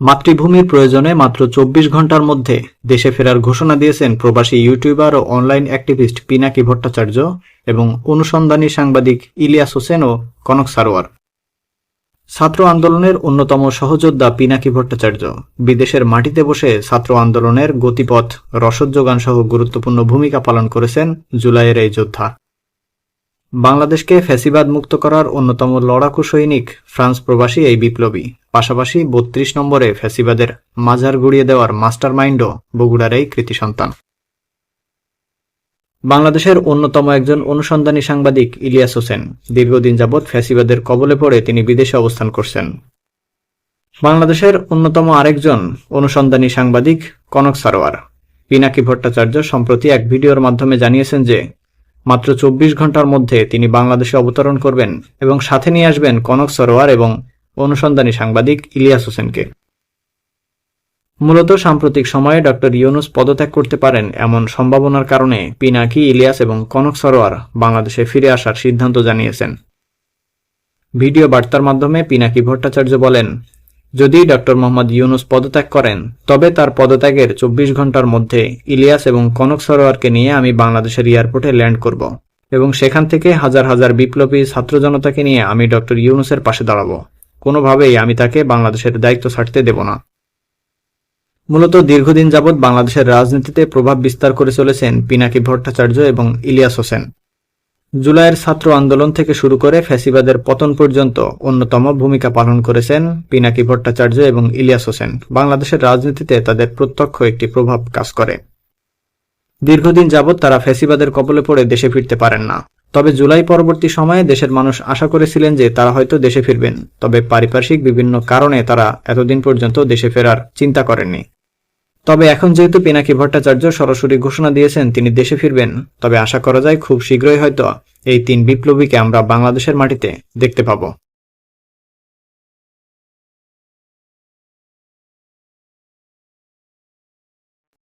মাতৃভূমির প্রয়োজনে মাত্র চব্বিশ ঘণ্টার মধ্যে দেশে ফেরার ঘোষণা দিয়েছেন প্রবাসী ইউটিউবার ও অনলাইন অ্যাক্টিভিস্ট পিনাকি ভট্টাচার্য এবং অনুসন্ধানী সাংবাদিক ইলিয়াস হোসেন ও কনক সারোয়ার। ছাত্র আন্দোলনের অন্যতম সহযোদ্ধা পিনাকি ভট্টাচার্য। বিদেশের মাটিতে বসে ছাত্র আন্দোলনের গতিপথ, রসদ যোগান সহ গুরুত্বপূর্ণ ভূমিকা পালন করেছেন জুলাইয়ের এই যোদ্ধা। বাংলাদেশকে ফ্যাসিবাদ মুক্ত করার অন্যতম লড়াকু সৈনিক ফ্রান্স প্রবাসী এই বিপ্লবী। পাশাপাশি বত্রিশ নম্বরে ফ্যাসিবাদের মাজার গুড়িয়ে দেওয়ার মাস্টার মাইন্ডও বগুড়ার এই কৃতি সন্তান। বাংলাদেশের অন্যতম একজন অনুসন্ধানী সাংবাদিক ইলিয়াস হোসেন দীর্ঘদিন যাবৎ ফ্যাসিবাদের কবলে পড়ে তিনি বিদেশে অবস্থান করছেন। বাংলাদেশের অন্যতম আরেকজন অনুসন্ধানী সাংবাদিক কনক সারোয়ার পিনাকি ভট্টাচার্য সম্প্রতি এক ভিডিওর মাধ্যমে জানিয়েছেন যে, মাত্র চব্বিশ ঘণ্টার মধ্যে তিনি বাংলাদেশে অবতরণ করবেন এবং সাথে নিয়ে আসবেন কনক সরোয়ার এবং অনুসন্ধানী সাংবাদিক ইলিয়াস হোসেনকে। মূলত সাম্প্রতিক সময়ে ডক্টর ইউনুস পদত্যাগ করতে পারেন এমন সম্ভাবনার কারণে পিনাকি, ইলিয়াস এবং কনক সরোয়ার বাংলাদেশে ফিরে আসার সিদ্ধান্ত জানিয়েছেন। ভিডিও বার্তার মাধ্যমে পিনাকি ভট্টাচার্য বলেন, যদি ডক্টর মোহাম্মদ ইউনুস পদত্যাগ করেন, তবে তার পদত্যাগের চব্বিশ ঘণ্টার মধ্যে ইলিয়াস এবং কনক সরোয়ারকে নিয়ে আমি বাংলাদেশের এয়ারপোর্টে ল্যান্ড করব এবং সেখান থেকে হাজার হাজার বিপ্লবী ছাত্র জনতাকে নিয়ে আমি ডক্টর ইউনুসের পাশে দাঁড়াবো। কোনোভাবেই আমি তাকে বাংলাদেশের দায়িত্ব ছাড়তে দেব না। মূলত দীর্ঘদিন যাবৎ বাংলাদেশের রাজনীতিতে প্রভাব বিস্তার করে চলেছেন পিনাকি ভট্টাচার্য এবং ইলিয়াস হোসেন। জুলাইয়ের ছাত্র আন্দোলন থেকে শুরু করে ফ্যাসিবাদের পতন পর্যন্ত অন্যতম ভূমিকা পালন করেছেন পিনাকি ভট্টাচার্য এবং ইলিয়াস হোসেন। বাংলাদেশের রাজনীতিতে তাদের প্রত্যক্ষ একটি প্রভাব কাজ করে। দীর্ঘদিন যাবৎ তারা ফ্যাসিবাদের কবলে পড়ে দেশে ফিরতে পারেন না। তবে জুলাই পরবর্তী সময়ে দেশের মানুষ আশা করেছিলেন যে তারা হয়তো দেশে ফিরবেন। তবে পারিপার্শ্বিক বিভিন্ন কারণে তারা এতদিন পর্যন্ত দেশে ফেরার চিন্তা করেননি। তবে এখন যেহেতু পিনাকি ভট্টাচার্য সরাসরি ঘোষণা দিয়েছেন তিনি দেশে ফিরবেন, তবে আশা করা যায় খুব শীঘ্রই হয়তো এই তিন বিপ্লবীকে আমরা বাংলাদেশের মাটিতে দেখতে পাবো।